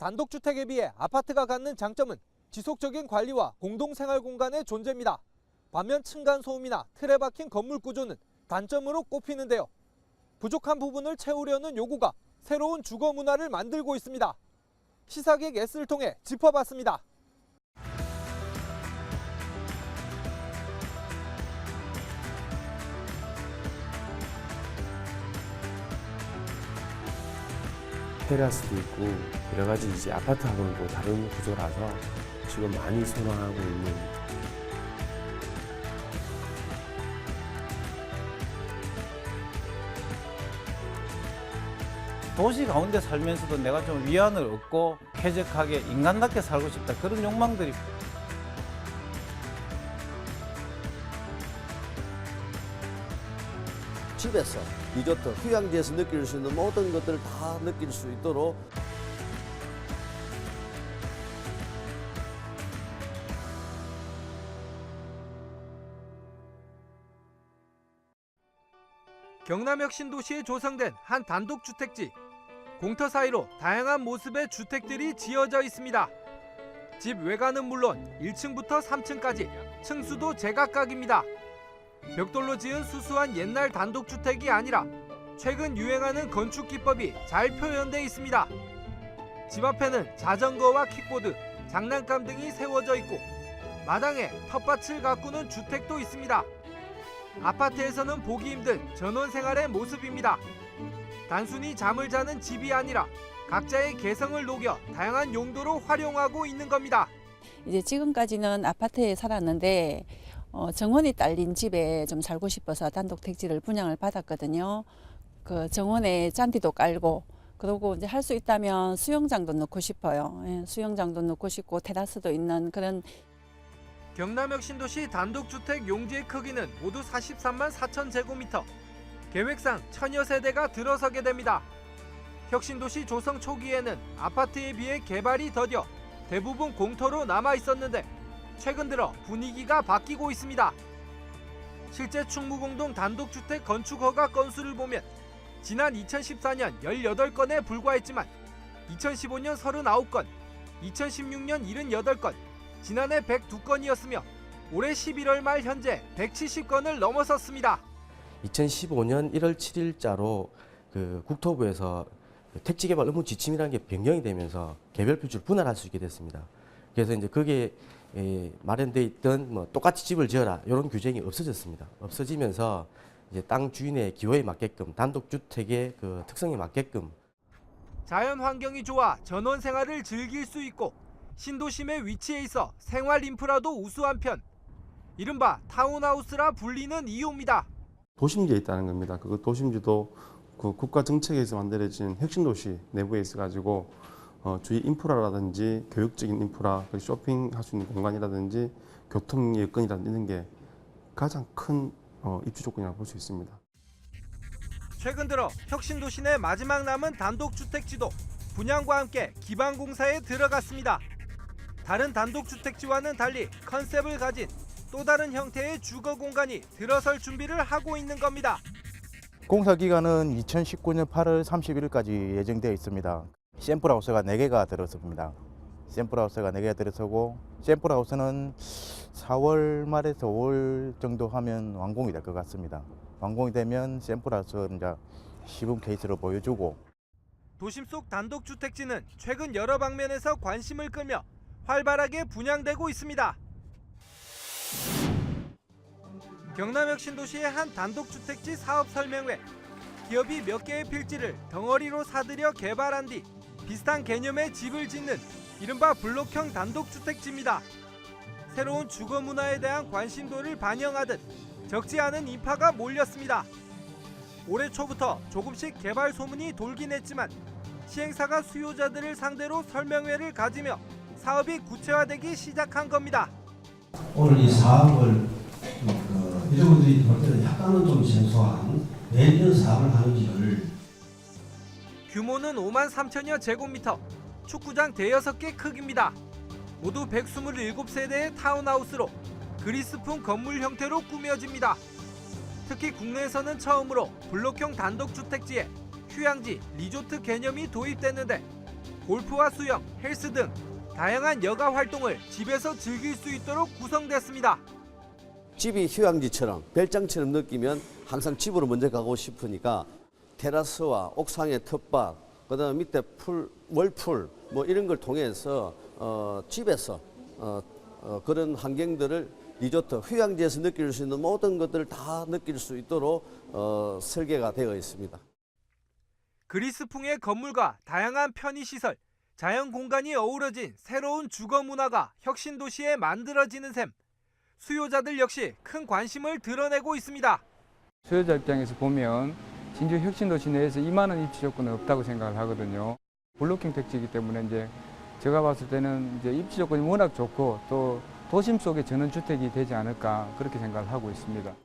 단독주택에 비해 아파트가 갖는 장점은 지속적인 관리와 공동생활 공간의 존재입니다. 반면 층간 소음이나 틀에 박힌 건물 구조는 단점으로 꼽히는데요. 부족한 부분을 채우려는 요구가 새로운 주거 문화를 만들고 있습니다. 시사객 S를 통해 짚어봤습니다. 테라스도 있고 여러 가지 이제 아파트하고는 또 다른 구조라서 지금 많이 선호하고 있는 도시 가운데 살면서도 내가 좀 위안을 얻고 쾌적하게 인간답게 살고 싶다. 그런 욕망들이 집에서 리조트, 휴양지에서 느낄 수 있는 모든 것들을 다 느낄 수 있도록 경남역 신도시에 조성된 한 단독주택지. 공터 사이로 다양한 모습의 주택들이 지어져 있습니다. 집 외관은 물론 1층부터 3층까지 층수도 제각각입니다. 벽돌로 지은 수수한 옛날 단독주택이 아니라 최근 유행하는 건축 기법이 잘 표현돼 있습니다. 집 앞에는 자전거와 킥보드, 장난감 등이 세워져 있고 마당에 텃밭을 가꾸는 주택도 있습니다. 아파트에서는 보기 힘든 전원 생활의 모습입니다. 단순히 잠을 자는 집이 아니라 각자의 개성을 녹여 다양한 용도로 활용하고 있는 겁니다. 이제 지금까지는 아파트에 살았는데 어, 정원이 딸린 집에 좀 살고 싶어서 단독 택지를 분양을 받았거든요. 그 정원에 잔디도 깔고 그러고 이제 할 수 있다면 수영장도 넣고 싶어요. 예, 수영장도 넣고 싶고 테라스도 있는 그런 경남역 신도시 단독주택 용지의 크기는 모두 43만 4천 제곱미터. 계획상 천여 세대가 들어서게 됩니다. 혁신도시 조성 초기에는 아파트에 비해 개발이 더뎌 대부분 공터로 남아 있었는데 최근 들어 분위기가 바뀌고 있습니다. 실제 충무공동 단독주택 건축 허가 건수를 보면 지난 2014년 18건에 불과했지만 2015년 39건, 2016년 78건, 지난해 102건이었으며 올해 11월 말 현재 170건을 넘어섰습니다. 2015년 1월 7일자로 그 국토부에서 그 택지개발 업무 지침이라는 게 변경이 되면서 개별 표지를 분할할 수 있게 됐습니다. 그래서 이제 에, 마련돼 있던 뭐 똑같이 집을 지어라 이런 규정이 없어졌습니다. 없어지면서 이제 땅 주인의 기호에 맞게끔 단독 주택의 그 특성에 맞게끔 자연 환경이 좋아 전원 생활을 즐길 수 있고 신도심의 위치에 있어 생활 인프라도 우수한 편. 이른바 타운하우스라 불리는 이유입니다. 도심지에 있다는 겁니다. 그 도심지도 그 국가 정책에서 만들어진 핵심 도시 내부에 있어가지고 어, 주위 인프라라든지 교육적인 인프라, 그리고 쇼핑할 수 있는 공간이라든지 교통 여건이라든지 이런 게 가장 큰 어, 입주 조건이라고 볼 수 있습니다. 최근 들어 혁신도시 내 마지막 남은 단독주택지도 분양과 함께 기반 공사에 들어갔습니다. 다른 단독주택지와는 달리 컨셉을 가진 또 다른 형태의 주거 공간이 들어설 준비를 하고 있는 겁니다. 공사 기간은 2019년 8월 31일까지 예정되어 있습니다. 샘플하우스가 4개가 들어섭니다. 샘플하우스가 4개가 들어서고 샘플하우스는 4월 말에서 5월 정도 하면 완공이 될 것 같습니다. 완공이 되면 샘플하우스 이제 시범 케이스로 보여주고 도심 속 단독주택지는 최근 여러 방면에서 관심을 끌며 활발하게 분양되고 있습니다. 경남역 신도시의 한 단독주택지 사업 설명회 기업이 몇 개의 필지를 덩어리로 사들여 개발한 뒤 비슷한 개념의 집을 짓는 이른바 블록형 단독주택지입니다. 새로운 주거 문화에 대한 관심도를 반영하듯 적지 않은 인파가 몰렸습니다. 올해 초부터 조금씩 개발 소문이 돌긴 했지만 시행사가 수요자들을 상대로 설명회를 가지며 사업이 구체화되기 시작한 겁니다. 오늘 이 사업을 그 여러분들이 볼 때는 약간은 좀 생소한 내년 사업을 하는지를 규모는 5만 3천여 제곱미터, 축구장 대여섯 개 크기입니다. 모두 127세대의 타운하우스로 그리스풍 건물 형태로 꾸며집니다. 특히 국내에서는 처음으로 블록형 단독주택지에 휴양지, 리조트 개념이 도입됐는데 골프와 수영, 헬스 등 다양한 여가 활동을 집에서 즐길 수 있도록 구성됐습니다. 집이 휴양지처럼 별장처럼 느끼면 항상 집으로 먼저 가고 싶으니까 테라스와 옥상의 텃밭, 그다음 밑에 풀, 월풀 뭐 이런 걸 통해서 어, 집에서 어, 어, 그런 환경들을 리조트 휴양지에서 느낄 수 있는 모든 것들을 다 느낄 수 있도록 어, 설계가 되어 있습니다. 그리스풍의 건물과 다양한 편의시설, 자연 공간이 어우러진 새로운 주거 문화가 혁신 도시에 만들어지는 셈. 수요자들 역시 큰 관심을 드러내고 있습니다. 수요자 입장에서 보면 진주 혁신도시 내에서 이만한 입지 조건은 없다고 생각을 하거든요. 블로킹 택지이기 때문에 이제 제가 봤을 때는 이제 입지 조건이 워낙 좋고 또 도심 속의 전원주택이 되지 않을까 그렇게 생각을 하고 있습니다.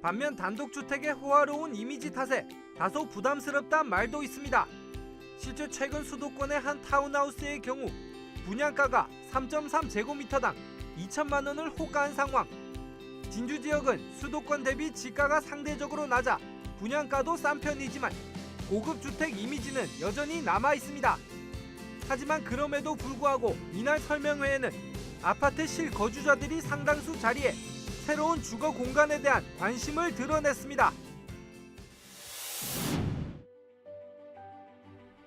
반면 단독주택의 호화로운 이미지 탓에 다소 부담스럽다는 말도 있습니다. 실제 최근 수도권의 한 타운하우스의 경우 분양가가 3.3제곱미터당 2천만 원을 호가한 상황. 진주 지역은 수도권 대비 지가가 상대적으로 낮아 분양가도 싼 편이지만 고급 주택 이미지는 여전히 남아 있습니다. 하지만 그럼에도 불구하고 이날 설명회에는 아파트 실거주자들이 상당수 자리에 새로운 주거 공간에 대한 관심을 드러냈습니다.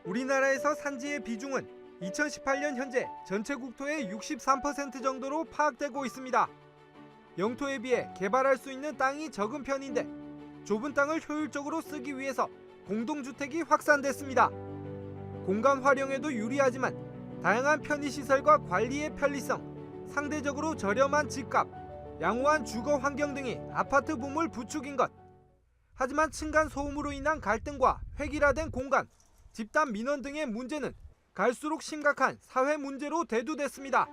우리나라에서 산지의 비중은 2018년 현재 전체 국토의 63% 정도로 파악되고 있습니다. 영토에 비해 개발할 수 있는 땅이 적은 편인데 좁은 땅을 효율적으로 쓰기 위해서 공동주택이 확산됐습니다. 공간 활용에도 유리하지만 다양한 편의시설과 관리의 편리성, 상대적으로 저렴한 집값, 양호한 주거 환경 등이 아파트 붐을 부추긴 것. 하지만 층간 소음으로 인한 갈등과 획일화된 공간, 집단 민원 등의 문제는 갈수록 심각한 사회 문제로 대두됐습니다.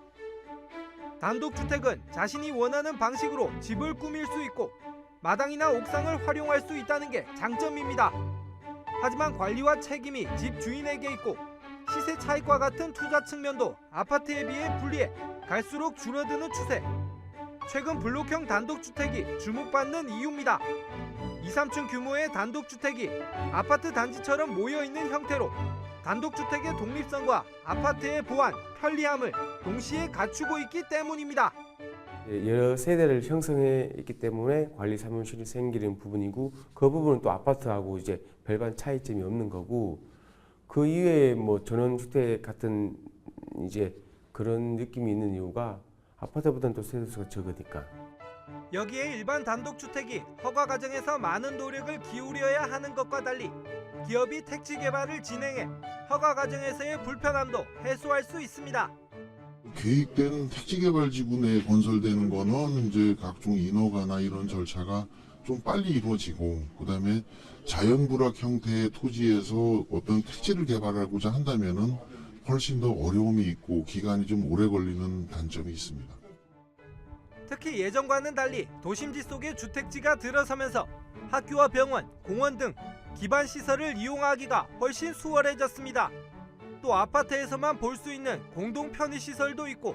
단독주택은 자신이 원하는 방식으로 집을 꾸밀 수 있고 마당이나 옥상을 활용할 수 있다는 게 장점입니다. 하지만 관리와 책임이 집 주인에게 있고 시세 차익과 같은 투자 측면도 아파트에 비해 불리해 갈수록 줄어드는 추세. 최근 블록형 단독주택이 주목받는 이유입니다. 2, 3층 규모의 단독주택이 아파트 단지처럼 모여있는 형태로 단독주택의 독립성과 아파트의 보안, 편리함을 동시에 갖추고 있기 때문입니다. 예, 여러 세대를 형성해 있기 때문에 관리 사무실이 생기는 부분이고 그 부분은 또 아파트하고 이제 별반 차이점이 없는 거고 그 이외에 뭐 전원주택 같은 이제 그런 느낌이 있는 이유가 아파트보다는 또 세대수가 적으니까 여기에 일반 단독주택이 허가 과정에서 많은 노력을 기울여야 하는 것과 달리 기업이 택지 개발을 진행해 허가 과정에서의 불편함도 해소할 수 있습니다. 계획된 택지개발지구 내에 건설되는 거는 이제 각종 인허가나 이런 절차가 좀 빨리 이루어지고 그 다음에 자연불락 형태의 토지에서 어떤 택지를 개발하고자 한다면은 훨씬 더 어려움이 있고 기간이 좀 오래 걸리는 단점이 있습니다. 특히 예전과는 달리 도심지 속에 주택지가 들어서면서 학교와 병원, 공원 등 기반 시설을 이용하기가 훨씬 수월해졌습니다. 또 아파트에서만 볼 수 있는 공동 편의 시설도 있고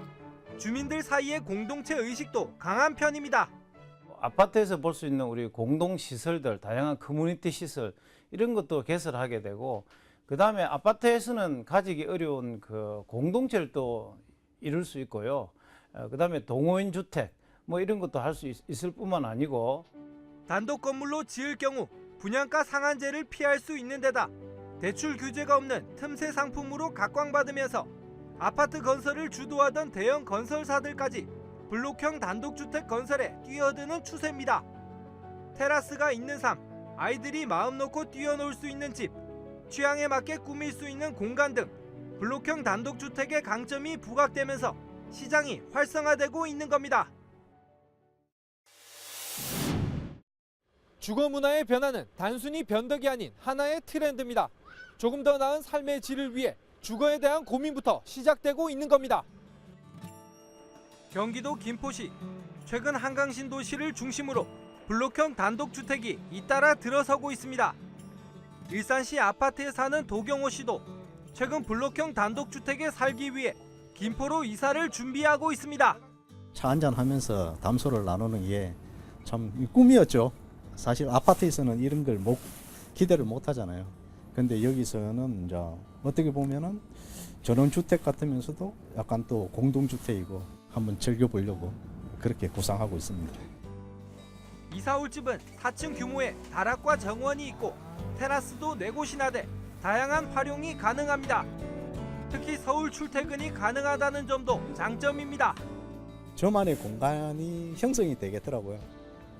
주민들 사이의 공동체 의식도 강한 편입니다. 아파트에서 볼 수 있는 우리 공동 시설들, 다양한 커뮤니티 시설 이런 것도 개설하게 되고 그 다음에 아파트에서는 가지기 어려운 그 공동체를 또 이룰 수 있고요. 그 다음에 동호인 주택 뭐 이런 것도 할 수 있을 뿐만 아니고 단독 건물로 지을 경우 분양가 상한제를 피할 수 있는 데다 대출 규제가 없는 틈새 상품으로 각광받으면서 아파트 건설을 주도하던 대형 건설사들까지 블록형 단독주택 건설에 뛰어드는 추세입니다. 테라스가 있는 삶, 아이들이 마음 놓고 뛰어놀 수 있는 집, 취향에 맞게 꾸밀 수 있는 공간 등 블록형 단독주택의 강점이 부각되면서 시장이 활성화되고 있는 겁니다. 주거 문화의 변화는 단순히 변덕이 아닌 하나의 트렌드입니다. 조금 더 나은 삶의 질을 위해 주거에 대한 고민부터 시작되고 있는 겁니다. 경기도 김포시 최근 한강 신 도시를 중심으로 블록형 단독주택이 잇따라 들어서고 있습니다. 일산시 아파트에 사는 도경호 씨도 최근 블록형 단독주택에 살기 위해 김포로 이사를 준비하고 있습니다. 차 한잔 하면서 담소를 나누는 게 참 꿈이었죠. 사실 아파트에서는 이런 걸 못, 기대를 못 하잖아요. 근데 여기서는 이제 어떻게 보면은 전원주택 같으면서도 약간 또 공동주택이고 한번 즐겨보려고 그렇게 구상하고 있습니다. 이사 올 집은 4층 규모의 다락과 정원이 있고 테라스도 네 곳이나 돼 다양한 활용이 가능합니다. 특히 서울 출퇴근이 가능하다는 점도 장점입니다. 저만의 공간이 형성이 되겠더라고요.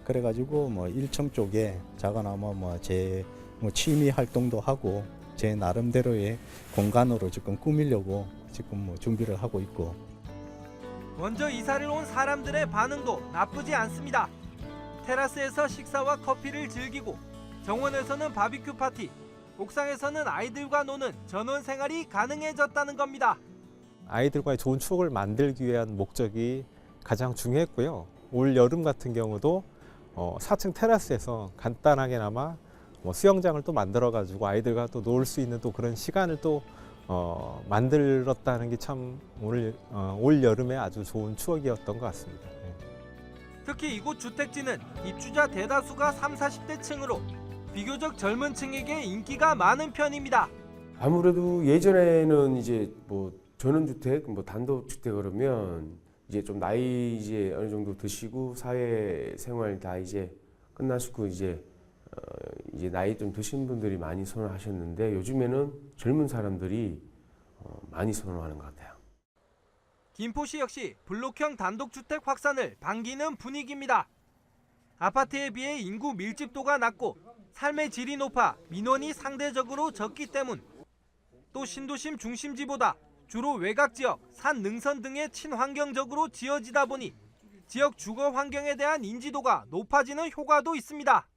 그래가지고 뭐 1층 쪽에 작아나마 뭐제 뭐 취미 활동도 하고 제 나름대로의 공간으로 지금 꾸미려고 지금 뭐 준비를 하고 있고 먼저 이사를 온 사람들의 반응도 나쁘지 않습니다. 테라스에서 식사와 커피를 즐기고 정원에서는 바비큐 파티, 옥상에서는 아이들과 노는 전원 생활이 가능해졌다는 겁니다. 아이들과의 좋은 추억을 만들기 위한 목적이 가장 중요했고요. 올 여름 같은 경우도 어, 4층 테라스에서 간단하게나마 뭐 수영장을 또 만들어 가지고 아이들과 또 놀 수 있는 또 그런 시간을 또 어, 만들었다는 게 참 오늘 어, 올 여름에 아주 좋은 추억이었던 것 같습니다. 예. 특히 이곳 주택지는 입주자 대다수가 3, 40대 층으로 비교적 젊은 층에게 인기가 많은 편입니다. 아무래도 예전에는 이제 뭐 전원주택, 뭐 단독주택 그러면 이제 좀 나이 이제 어느 정도 드시고 사회 생활 다 이제 끝나시고 이제 어 이제 나이 좀 드신 분들이 많이 선호하셨는데 요즘에는 젊은 사람들이 어 많이 선호하는 것 같아요. 김포시 역시 블록형 단독주택 확산을 반기는 분위기입니다. 아파트에 비해 인구 밀집도가 낮고 삶의 질이 높아 민원이 상대적으로 적기 때문 또 신도심 중심지보다 주로 외곽 지역, 산 능선 등의 친환경적으로 지어지다 보니 지역 주거 환경에 대한 인지도가 높아지는 효과도 있습니다.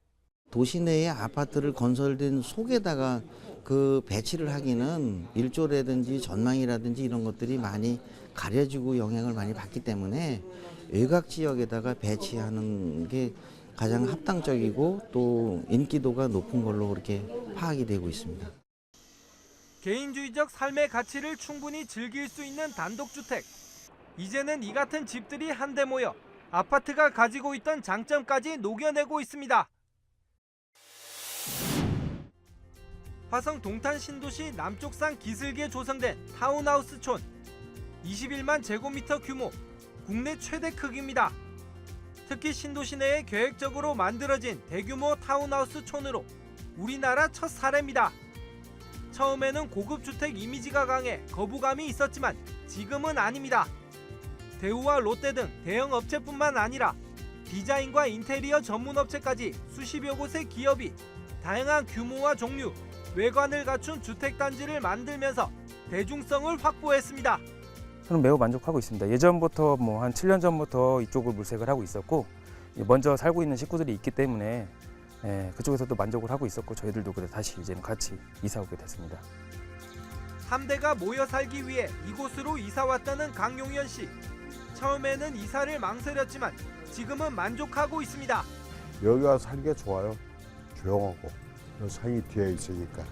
도시 내에 아파트를 건설된 속에다가 그 배치를 하기는 일조라든지 전망이라든지 이런 것들이 많이 가려지고 영향을 많이 받기 때문에 외곽 지역에다가 배치하는 게 가장 합당적이고 또 인기도가 높은 걸로 그렇게 파악이 되고 있습니다. 개인주의적 삶의 가치를 충분히 즐길 수 있는 단독주택. 이제는 이 같은 집들이 한데 모여 아파트가 가지고 있던 장점까지 녹여내고 있습니다. 화성 동탄 신도시 남쪽산 기슭에 조성된 타운하우스촌. 21만 제곱미터 규모, 국내 최대 크기입니다. 특히 신도시 내에 계획적으로 만들어진 대규모 타운하우스촌으로 우리나라 첫 사례입니다. 처음에는 고급 주택 이미지가 강해 거부감이 있었지만 지금은 아닙니다. 대우와 롯데 등 대형 업체뿐만 아니라 디자인과 인테리어 전문 업체까지 수십여 곳의 기업이 다양한 규모와 종류, 외관을 갖춘 주택 단지를 만들면서 대중성을 확보했습니다. 저는 매우 만족하고 있습니다. 예전부터 뭐 한 7년 전부터 이쪽을 물색을 하고 있었고 먼저 살고 있는 식구들이 있기 때문에 예, 그쪽에서도 만족을 하고 있었고 저희들도 그래 다시 이제는 같이 이사 오게 됐습니다. 3대가 모여 살기 위해 이곳으로 이사 왔다는 강용현 씨. 처음에는 이사를 망설였지만 지금은 만족하고 있습니다. 여기 와서 살기가 좋아요. 조용하고 산이 뒤에 있으니까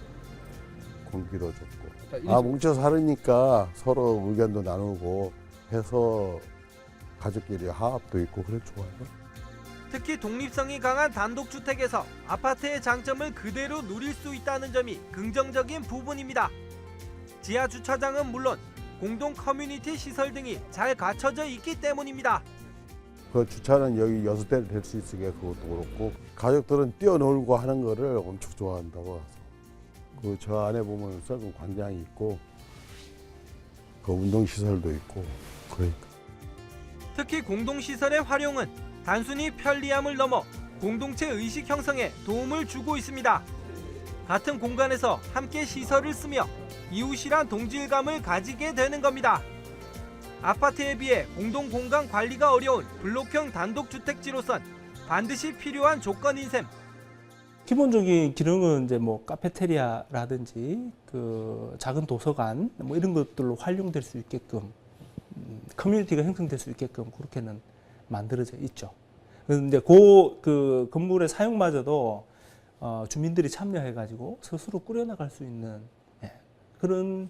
공기도 좋고. 아 뭉쳐 살으니까 서로 의견도 나누고 해서 가족끼리 화합도 있고 그래 좋아요. 특히 독립성이 강한 단독주택에서 아파트의 장점을 그대로 누릴 수 있다는 점이 긍정적인 부분입니다. 지하 주차장은 물론 공동 커뮤니티 시설 등이 잘 갖춰져 있기 때문입니다. 그 주차는 여기 여섯 대를 댈 수 있으니까 그것도 그렇고 가족들은 뛰어놀고 하는 거를 엄청 좋아한다고 그 저 안에 보면 썩은 광장이 있고 그 운동 시설도 있고 그러니까 특히 공동 시설의 활용은 단순히 편리함을 넘어 공동체 의식 형성에 도움을 주고 있습니다. 같은 공간에서 함께 시설을 쓰며 이웃이란 동질감을 가지게 되는 겁니다. 아파트에 비해 공동 공간 관리가 어려운 블록형 단독주택지로선 반드시 필요한 조건인 셈. 기본적인 기능은 이제 뭐 카페테리아라든지 그 작은 도서관 뭐 이런 것들로 활용될 수 있게끔 음, 커뮤니티가 형성될 수 있게끔 그렇게는 만들어져 있죠. 그런데 그, 그 건물의 사용마저도 어, 주민들이 참여해가지고 스스로 꾸려나갈 수 있는 예, 그런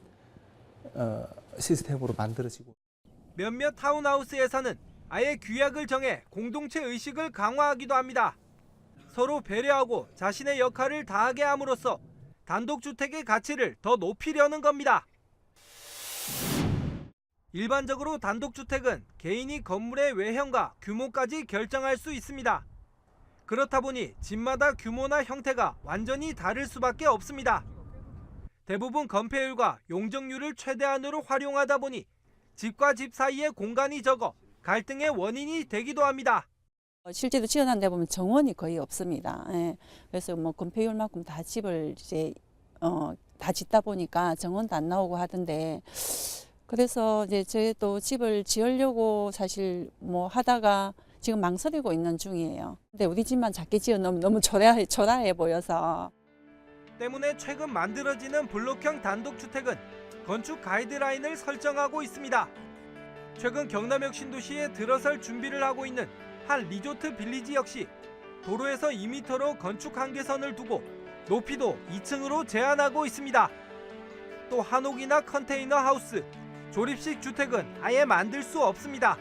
어, 시스템으로 만들어지고. 몇몇 타운하우스에서는 아예 규약을 정해 공동체 의식을 강화하기도 합니다. 서로 배려하고 자신의 역할을 다하게 함으로써 단독주택의 가치를 더 높이려는 겁니다. 일반적으로 단독주택은 개인이 건물의 외형과 규모까지 결정할 수 있습니다. 그렇다 보니 집마다 규모나 형태가 완전히 다를 수밖에 없습니다. 대부분 건폐율과 용적률을 최대한으로 활용하다 보니 집과 집 사이의 공간이 적어 갈등의 원인이 되기도 합니다. 어, 실제로 지어난 데 보면 정원이 거의 없습니다. 예. 그래서 뭐 건폐율만큼 다 집을 이제 어, 다 짓다 보니까 정원도 안 나오고 하던데 그래서 이제 저희도 집을 지으려고 사실 뭐 하다가 지금 망설이고 있는 중이에요. 근데 우리 집만 작게 지어 너무 너무 초라해 초라해 보여서 때문에 최근 만들어지는 블록형 단독주택은 건축 가이드라인을 설정하고 있습니다. 최근 경남역 신도시에 들어설 준비를 하고 있는 한 리조트 빌리지 역시 도로에서 2m로 건축 한계선을 두고 높이도 2층으로 제한하고 있습니다. 또 한옥이나 컨테이너 하우스, 조립식 주택은 아예 만들 수 없습니다.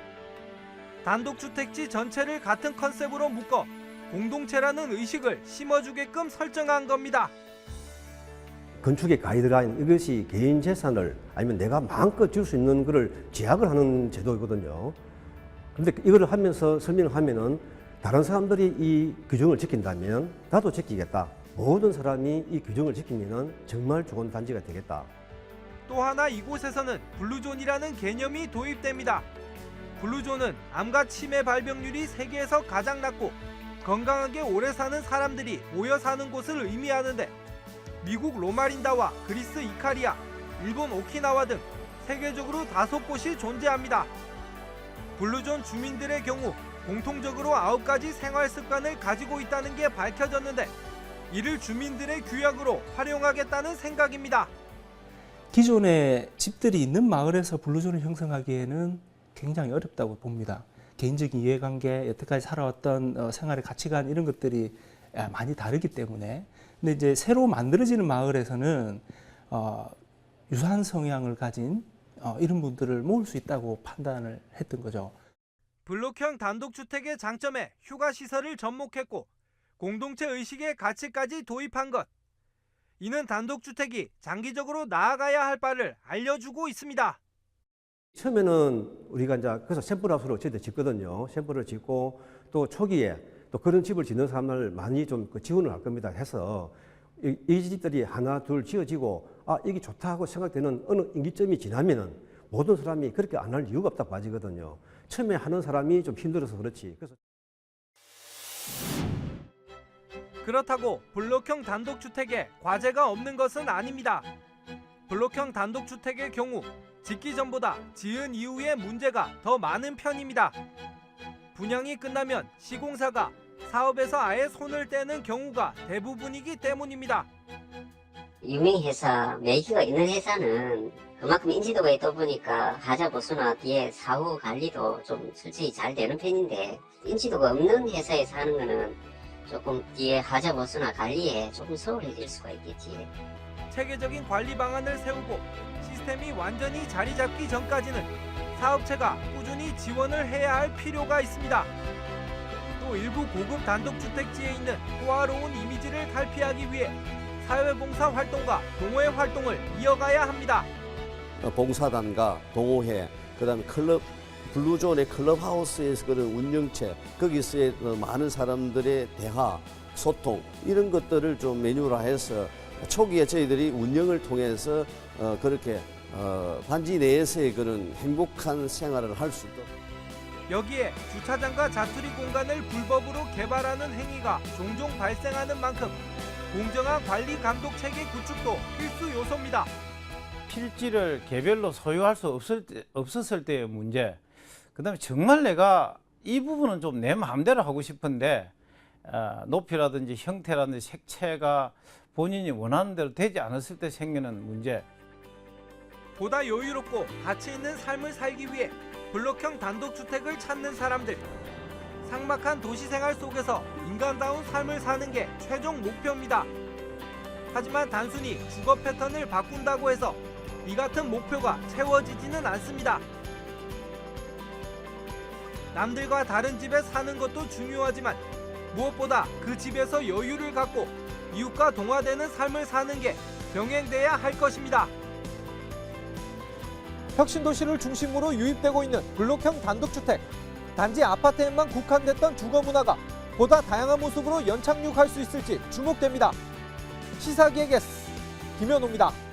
단독주택지 전체를 같은 컨셉으로 묶어 공동체라는 의식을 심어주게끔 설정한 겁니다. 건축의 가이드라인 이것이 개인 재산을 아니면 내가 마음껏 줄 수 있는 것을 제약을 하는 제도이거든요. 근데 이거를 하면서 설명을 하면은 다른 사람들이 이 규정을 지킨다면 나도 지키겠다. 모든 사람이 이 규정을 지키면은 정말 좋은 단지가 되겠다. 또 하나 이곳에서는 블루존이라는 개념이 도입됩니다. 블루존은 암과 치매 발병률이 세계에서 가장 낮고 건강하게 오래 사는 사람들이 모여 사는 곳을 의미하는데 미국 로마린다와 그리스 이카리아, 일본 오키나와 등 세계적으로 다섯 곳이 존재합니다. 블루존 주민들의 경우 공통적으로 아홉 가지 생활 습관을 가지고 있다는 게 밝혀졌는데 이를 주민들의 규약으로 활용하겠다는 생각입니다. 기존의 집들이 있는 마을에서 블루존을 형성하기에는 굉장히 어렵다고 봅니다. 개인적인 이해관계, 여태까지 살아왔던 어, 생활의 가치관 이런 것들이 아, 많이 다르기 때문에 근데 이제 새로 만들어지는 마을에서는 어, 유사한 성향을 가진 어, 이런 분들을 모을 수 있다고 판단을 했던 거죠. 블록형 단독주택의 장점에 휴가 시설을 접목했고 공동체 의식의 가치까지 도입한 것. 이는 단독주택이 장기적으로 나아가야 할 바를 알려주고 있습니다. 처음에는 우리가 이제 그래서 샘플 하우스로 저희들 짓거든요. 샘플을 짓고 또 초기에 또 그런 집을 짓는 사람을 많이 좀그 지원을 할 겁니다. 해서 이, 이 집들이 하나 둘 지어지고 아 이게 좋다 하고 생각되는 어느 임기점이 지나면은 모든 사람이 그렇게 안 할 이유가 없다고 봐지거든요. 처음에 하는 사람이 좀 힘들어서 그렇지. 그래서 그렇다고 블록형 단독주택에 과제가 없는 것은 아닙니다. 블록형 단독주택의 경우 짓기 전보다 지은 이후의 문제가 더 많은 편입니다. 분양이 끝나면 시공사가 사업에서 아예 손을 떼는 경우가 대부분이기 때문입니다. 유명 회사, 매기가 있는 회사는 그만큼 인지도가 있다 보니까 하자 보수나 뒤에 사후 관리도 좀 솔직히 잘 되는 편인데 인지도가 없는 회사에서 하는 거는 조금 뒤에 하자 보수나 관리에 조금 소홀해질 수가 있겠지. 체계적인 관리 방안을 세우고 시스템이 완전히 자리 잡기 전까지는 사업체가 꾸준히 지원을 해야 할 필요가 있습니다. 또 일부 고급 단독주택지에 있는 호화로운 이미지를 탈피하기 위해 사회봉사 활동과 동호회 활동을 이어가야 합니다. 어, 봉사단과 동호회, 그다음에 클럽 블루존의 클럽하우스에서 그런 운영체 거기서의 어, 많은 사람들의 대화, 소통 이런 것들을 좀 메뉴화해서 초기에 저희들이 운영을 통해서 어, 그렇게 어, 단지 내에서의 그런 행복한 생활을 할 수 있도록. 여기에 주차장과 자투리 공간을 불법으로 개발하는 행위가 종종 발생하는 만큼 공정한 관리 감독 체계 구축도 필수 요소입니다. 필지를 개별로 소유할 수 없을 때, 없었을 때의 문제. 그다음에 정말 내가 이 부분은 좀 내 마음대로 하고 싶은데 어, 높이라든지 형태라든지 색채가 본인이 원하는 대로 되지 않았을 때 생기는 문제. 보다 여유롭고 가치 있는 삶을 살기 위해 블록형 단독주택을 찾는 사람들. 삭막한 도시 생활 속에서 인간다운 삶을 사는 게 최종 목표입니다. 하지만 단순히 주거 패턴을 바꾼다고 해서 이 같은 목표가 채워지지는 않습니다. 남들과 다른 집에 사는 것도 중요하지만 무엇보다 그 집에서 여유를 갖고 이웃과 동화되는 삶을 사는 게 병행돼야 할 것입니다. 혁신도시를 중심으로 유입되고 있는 블록형 단독주택. 단지 아파트에만 국한됐던 주거 문화가 보다 다양한 모습으로 연착륙할 수 있을지 주목됩니다. 시사기획 S 김현우입니다.